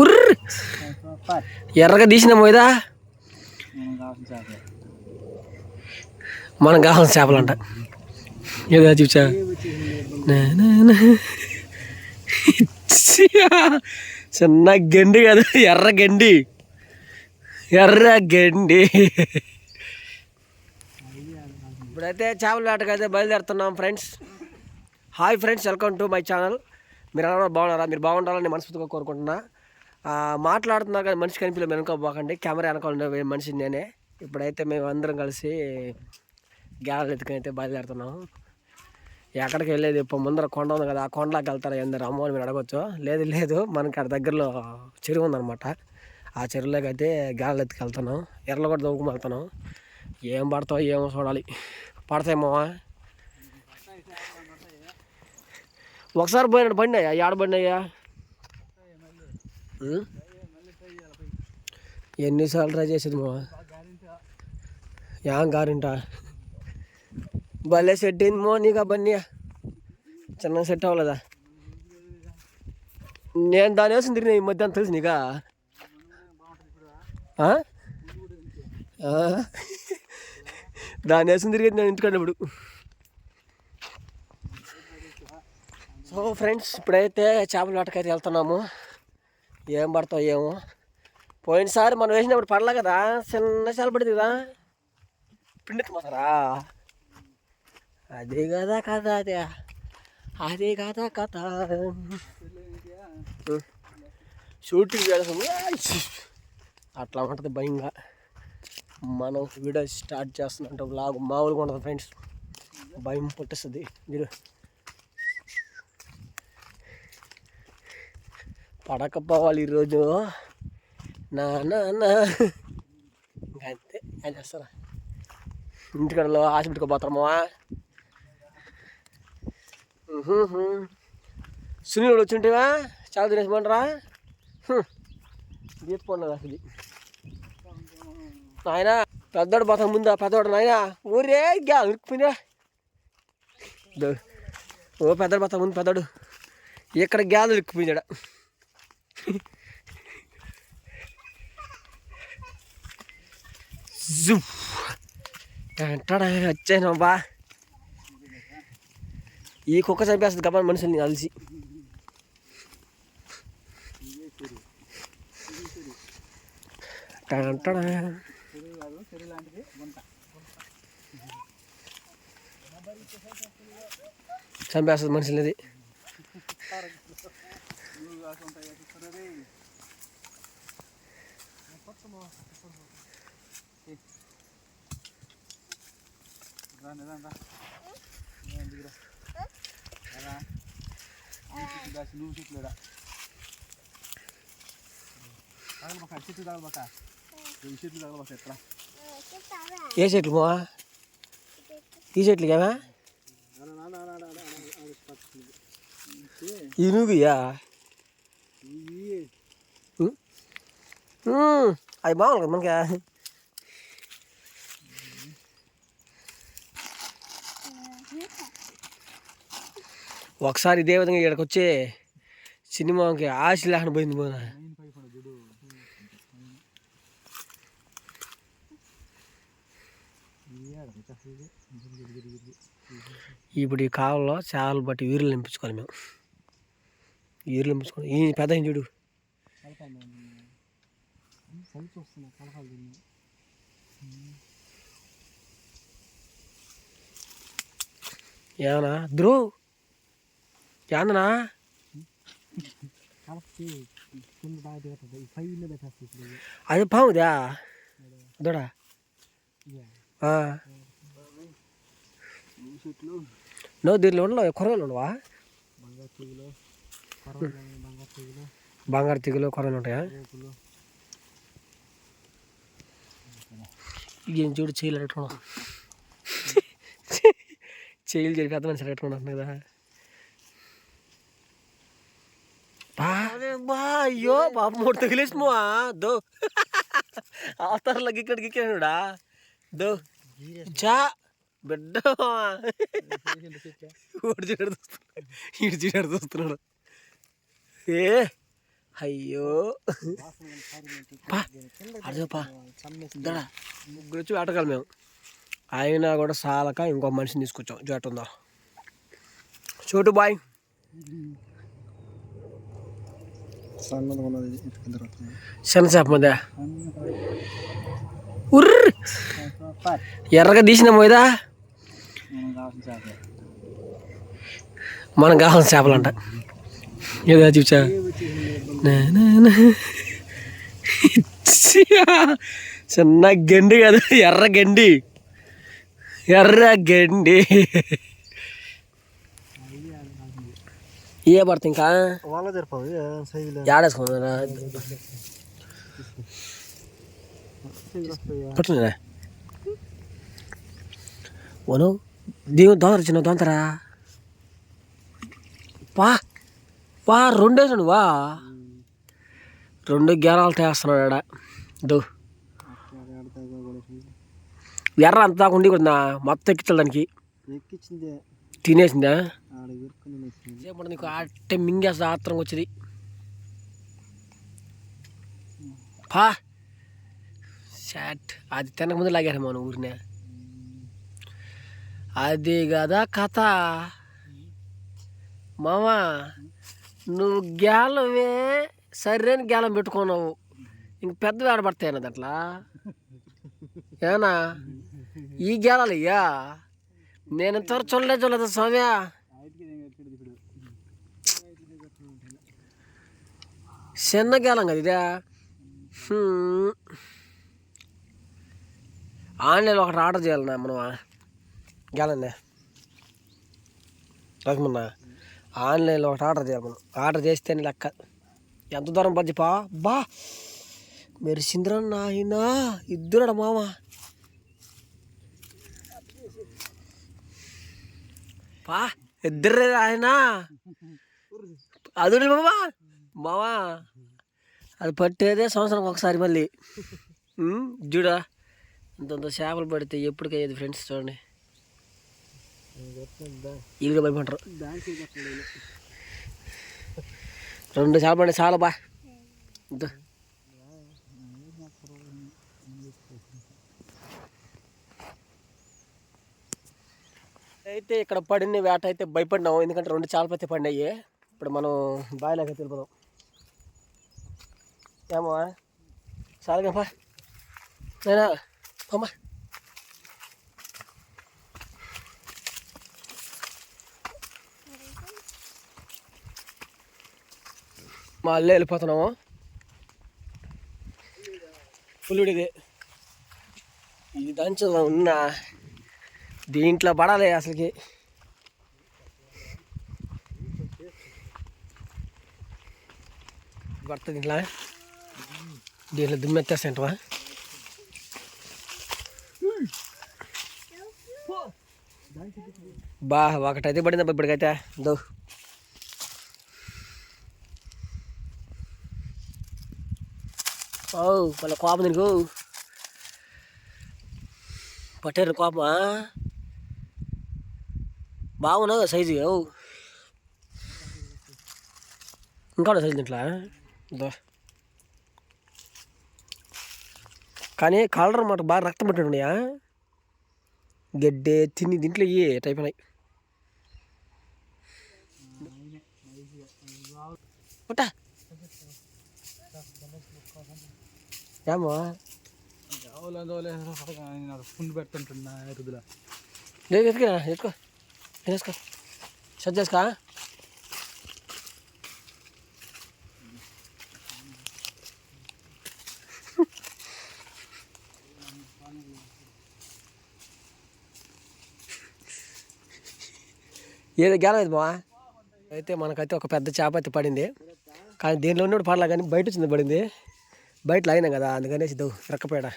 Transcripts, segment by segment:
ఉర్ర! ఎర్రగా తీసిన పోయిదా మనం కావాల్సిన చేపలు అంట ఏదో చూసా చిన్న గండి కదా ఎర్ర గండి. ఎర్ర గండి. ఇప్పుడైతే చేపల వేటకైతే బయలుదేరుతున్నాం friends. Hi friends welcome to my channel. మీరు ఎలా బాగున్నారా? మీరు బాగుండాలని మనస్ఫూర్తిగా కోరుకుంటున్నా. మాట్లాడుతున్నారు మాట్లాడుతున్నా కానీ మనిషి కనిపించలేదు వెనుక పోకండి కెమెరా వెనకాల మనిషి నేనే. ఇప్పుడైతే మేము అందరం కలిసి గ్యాలరీ ఎత్తుకుని అయితే బయలుదేరుతున్నాము ఎక్కడికి వెళ్ళేది ఇప్పుడు ముందర కొండ ఉంది కదా ఆ కొండలోకి వెళ్తారా ఎందరు అమ్మ అని మీరు అడగచ్చు. లేదు లేదు. మనకి అక్కడ దగ్గరలో చెరువు ఉందన్నమాట. ఆ చెరువులోకి అయితే గాలి ఎత్తుకు వెళ్తున్నాం. ఎర్రలు కూడా దొంగకు వెళ్తున్నాం. ఏం పడతావు ఏమో చూడాలి. పడతాయేమో. ఒకసారి పోయినాడు అయ్యా. ఏడ బండి అయ్యా? ఉం? ఎన్నిసార్లు ట్రై చేసేది మా ఏం గారింటా? భలే సెట్ అయింది మో నీకు బండి. చిన్న సెట్ అవ్వలేదా? నేను దాని వేసిన తిరిగిన ఈ మధ్య తెలుసు నీకా? దాని వేసిన తిరిగి నేను ఇంటికాడ ఇప్పుడు సో ఫ్రెండ్స్ ఇప్పుడైతే చేపల వేటకైతే వెళ్తున్నాము. ఏం పడతావు ఏమో. పోయినసారి మనం వేసినప్పుడు పడలే కదా చిన్న చేపలు పడింది కదా. పిండెత్తుకోతారా అదే కదా కథ అదే. అదే కదా కథ షూటింగ్ చేస్తాము అట్లా ఉంటుంది భయంగా. మనం వీడియో స్టార్ట్ చేస్తున్నట్టు లాగు మామూలుగా ఉంటుంది ఫ్రెండ్స్. భయం పుట్టిస్తుంది. మీరు పడకపోవాలి ఈరోజు. నా నా నా. అంతే ఏం చేస్తారా? ఇంటికడలో హాస్పిటల్కి పెట్టుకోపోతామా సునీల్ వచ్చింటేవా? చాలా తినేసమంటారా గీతపోండి అసలు. నాయన పెద్దోడు పోతా ముందా పెద్దోడు నాయన. ఊరే గ్యా ఉరికిపోయినా ఓ పెద్దోడు పోతా ముందు పెద్దోడు. ఇక్కడ గ్యాలు ఉరికిపోయినాడు అంటాడా వచ్చాను బా. ఈ కుక్క చంపేస్తుంది కప్పని మనుషుల్ని కలిసి. చంపేస్తుంది మనుషులది అది నువ్వు చెట్లేడా చెట్టు తగలబక్క ఈ చెట్లు తగలబక్క ఎక్కడ ఏ చెట్లు ఈ చెట్లు ఈ నువ్వుయా అవి బాగుంది కదా మనకి ఒకసారి ఇదే విధంగా ఇక్కడికి వచ్చే సినిమాకి ఆశ లేకుండా పోయింది పోనా. ఇప్పుడు ఈ కాలంలో చాలా బట్టి వీరులు నింపించుకోవాలి మేము. వీరులు నింపించుకోవాలి. ఈ పెద్ద చూడు. ఏమన్నా ధ్రువ్ ఏందనా కలపకి కింద బాగా దిగుతుంది ఈ పైన పెట్టేస్తుంది ఇప్పుడు అది పాముదా దొడా నువ్వు దీంట్లో ఉండవు కొరగలు ఉండవా బంగారు తీగలు కొరగలు ఉంటాయా ఏం చూడు చేయలు పెట్టుకున్నావు చేయలు చేసి పెద్ద మనిషి పెట్టుకున్నాను కదా బా బా అయ్యో బాబు మూడు తగిలేసిమా దో. అవతారంలో ఇక్కడికి గిక్కడా దో. చా. బిడ్డ. ఇడు చూడాడు చూస్తున్నాడు. ఇడు చూడాడు చూస్తున్నాడు. ఏ. అయ్యో. పా. ఇద్దరా ముగ్గురు వచ్చి వేటగాలి మేము. అయినా కూడా సాలక ఇంకో మనిషిని తీసుకొచ్చాం. జోట ఉందా? చోటు బాయ్. చిన్న చేప మధ్య ఉర్ర్! ఎర్రగా తీసిన పోయిదా మనం కావాల్సిన చేప మనకు కావాల్సిన చేపలంట. ఏదో చూచా? చిన్న గండి కదా ఎర్ర గండి. ఎర్ర గండి. ఏ పడుతుంది ఇంకా వస్తాయా పట్టున్నా ఓను దీని దొంతర చిన్న దొంతరా వా వా రెండేసాడు వా రెండు గేరాలు తేస్తున్నాడు ఆడ. దో ఎర్ర అంత దాకా ఉండి కూడా మొత్తం ఎక్కించాలి దానికి. తినేసిందా? వచ్చింది నీకు అట్టే మింగేస్తా ఆత్రం వచ్చింది. పా. షాట్. అది తినకముందు లాగారు మన ఊరినే. అది కదా కథ. మామా నువ్వు గ్యాలవే సరైన గ్యాలం పెట్టుకున్నావు. ఇంక పెద్ద వేడబడతాయన్నది అట్లా ఏనా ఈ గ్యాలయ్యా నేను ఇంతవరకు చూడలే చూడలేదు స్వామి చిన్న కదా ఆన్లైన్లో ఒకటి ఆర్డర్ చేయాలన్నా మనం గేలన్నే లక్ష్మణ ఆన్లైన్లో ఒకటి ఆర్డర్ చేయాలి మనం. ఆర్డర్ చేస్తేనే లెక్క. ఎంత దూరం బజ్జి పా? బా! మెరిసింద్రన్న ఆయన నాయనా ఇద్దరు మామ? పా ఇద్దరు ఆయన అదుడు మామా? బావా అది పట్టేదే సంవత్సరం ఒకసారి మళ్ళీ. చూడా ఇంత చేపలు పడితే ఎప్పటికయ్యేది ఫ్రెండ్స్ చూడండి. ఇల్లు భయపడరు. రెండు చేపలు పడి చాలా బా. ఇద్దో. అయితే ఇక్కడ పడిన వేట అయితే భయపడినాము ఎందుకంటే రెండు చేపలు అయితే పడినాయి. ఇప్పుడు మనం బావిలోకి వెళ్ళిపోదాం. ఏమో చాలుగా నేనా అమ్మా మా అల్లే వెళ్ళిపోతున్నాము పులుడిది ఇది దంచు ఉన్న దీంట్లో పడాలి అసలుకి పడుతుంది దీంట్లో దీంట్లో దుమ్మెత్తేస్తాంటవా బా ఒకటైతే పడింది అబ్బా ఇప్పటికైతే. దో ఓ వాళ్ళ కోపం నీకు పట్టారు కోపమా? బాగున్నావు కదా సైజు. ఓ. ఇంకా సైజు దీంట్లో? దో కానీ కలర్ మాట బాగా రక్తం పట్టినాయా గడ్డే తిని దీంట్లో ఇవి టైప్ పుట్ట ఏమో. ఫుడ్ పెడుతుంటున్నా ఎరుదులా. లేదు ఎత్తుకో ఎత్తుకో. వేసుకో. సెట్ చేసుకో ఏదో గెలలేదు అయితే మనకైతే ఒక పెద్ద చేప అయితే పడింది. కానీ దీనిలో ఉన్నప్పుడు పడలే కానీ బయట వచ్చింది పడింది. బయట లాగినాం కదా అందుకనేసి దో రెక్కపోయాడ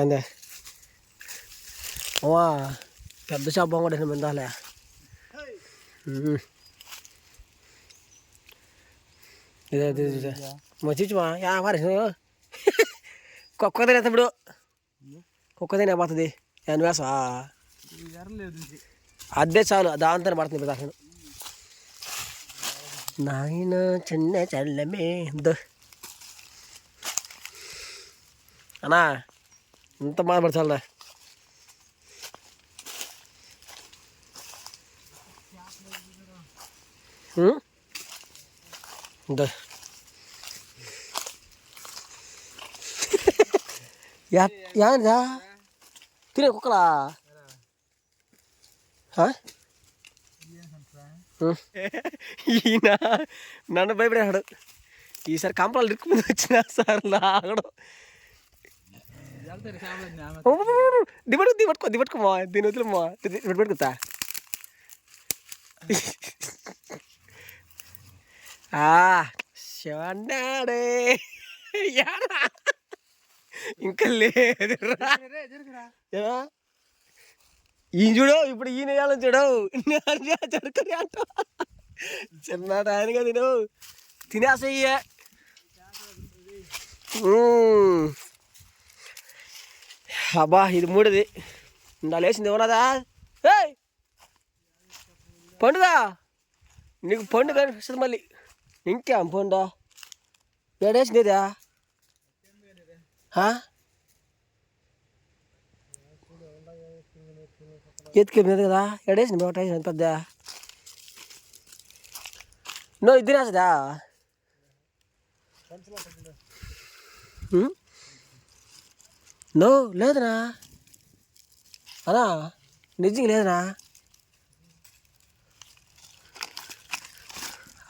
అందే ఓవా పెద్ద చేప బాగుండే మిందాలే ఇదే మంచిమా యా మరి కుక్క తినే తప్పుడు కుక్క తినే పోతుంది. నేను వేసా అదే చాలు దాంతో పడుతుంది ఇప్పుడు అసలు నాయన చిన్న చల్లమే అన్నా ఇంత బాధపడతాడా ద. తినే కుక్కలా? ఈయన నన్ను భయపడేవాడు ఈసారి కంపలు ఇరుక్కు మీద వచ్చిన సార్ లాగడం ఆమె దిపట్టుకో దిపట్టుకో దిపట్టుకోమా దీని వదిలేమా పెట్టుకుతా శివన్నాడే యాడా ఇంకా ఏమా? ఈయన చూడు ఇప్పుడు ఈయన వేయాలని చూడు. జరుగుతుంది అంట. చిన్నట ఆయనగా తిను. తినేసయ్యే అబ్బా ఇది మూడది. ఇందా లేచింది ఉన్నదా ఏయ్! నీకు పండు కనిపిస్తుంది మళ్ళీ. ఇంకేం పండుగ ఏడేసిందేదా ఎత్తుకే మీద కదా ఎడేసింది మేము టైం పెద్ద? నో ఇది తినేసదా నో లేదనా? అనా నిజంగా లేదునా?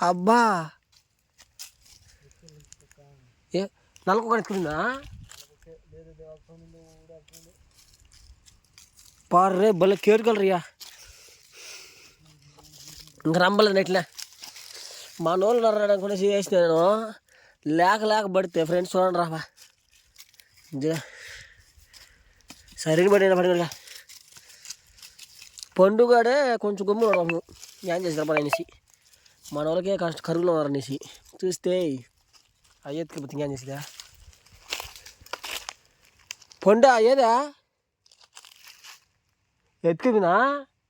అబ్బా! ఏ నలుగు కూడా ఎత్తుకుందా పార్రే భలే కేరుకోలరియా ఇంక రంబలేదు ఎట్లా మా నోళ్ళు నరడానికి చేసిన నేను లేక లేక పడితే ఫ్రెండ్స్ చూడండి రాబా సరిగ్గా పడిన పడిన పండుగడే కొంచెం గుమ్ము ఉండము ఏం చేసిన పని అనేసి మన వాళ్ళకే కష్ట కరుగులో ఉన్నారనేసి చూస్తే అయ్యేత్తుకి పోతే ఏం చేసిదా పండు ఏదా ఎత్తుకుదినా?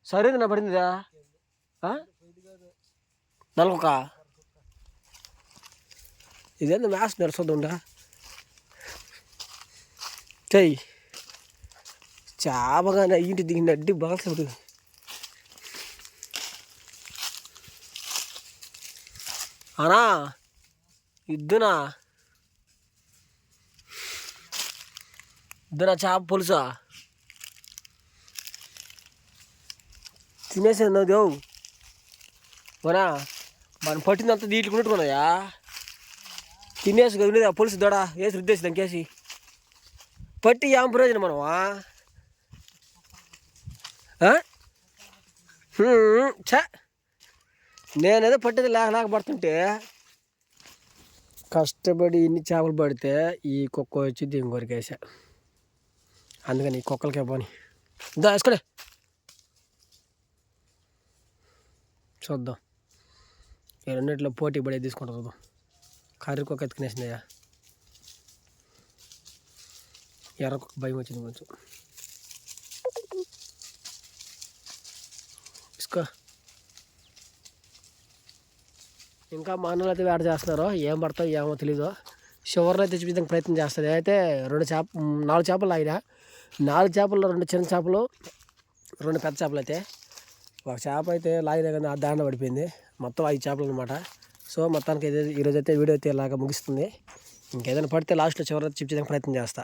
సరేదినా పడిందిదా నలుగుక? ఇదేందో మ్యాథ్స్ నడుస్తుందా చెయ్యి చాపగానే అయ్యింటి దిగిన అడ్డి బాగా అనా ఇద్దునా? ఇద్దునా చేప పులుసా? తినేసాను దేవు మనా మనం పట్టిందంతా దీటుకున్నట్టుకున్నాయా తినేసి కదా ఆ పులుసు దొడ? వేసి రుద్దేసి దానికేసి పట్టి ఏం ప్రయోజనం మనమా? ఆ? ఛ! నేనేదో పట్టేది లేక లేక పడుతుంటే కష్టపడి ఇన్ని చేపలు పడితే ఈ కుక్క వచ్చి దీని కొరికేసా. అందుకని ఈ కుక్కలకే పోని. దా వేసుకోలే చూద్దాం. ఈ రెండిట్లో పోటీ పడే తీసుకుంటా చూద్దాం. కర్రీ కుక్క ఎత్తుకునేసిందయ్యా ఎర్రకు భయం వచ్చింది కొంచెం. ఇసుకో. ఇంకా మా అన్నలు అయితే వేట చేస్తున్నారో ఏం పడతావు ఏమో తెలీదు. చివరిలో తెచ్చిపించడానికి ప్రయత్నం చేస్తుంది అయితే రెండు చేప నాలుగు చేపలు లాగినా నాలుగు చేపల్లో రెండు చిన్న చేపలు రెండు పెద్ద చేపలు అయితే. ఒక చేప అయితే లాగినా కానీ ఆ దాండ పడిపోయింది. మొత్తం ఐదు చేపలు అనమాట సో మొత్తానికి అయితే ఈరోజైతే వీడియో అయితే ఇలాగ ముగిస్తుంది. ఇంకేదైనా పడితే లాస్ట్లో చివరి చిప్పించడానికి ప్రయత్నం చేస్తా.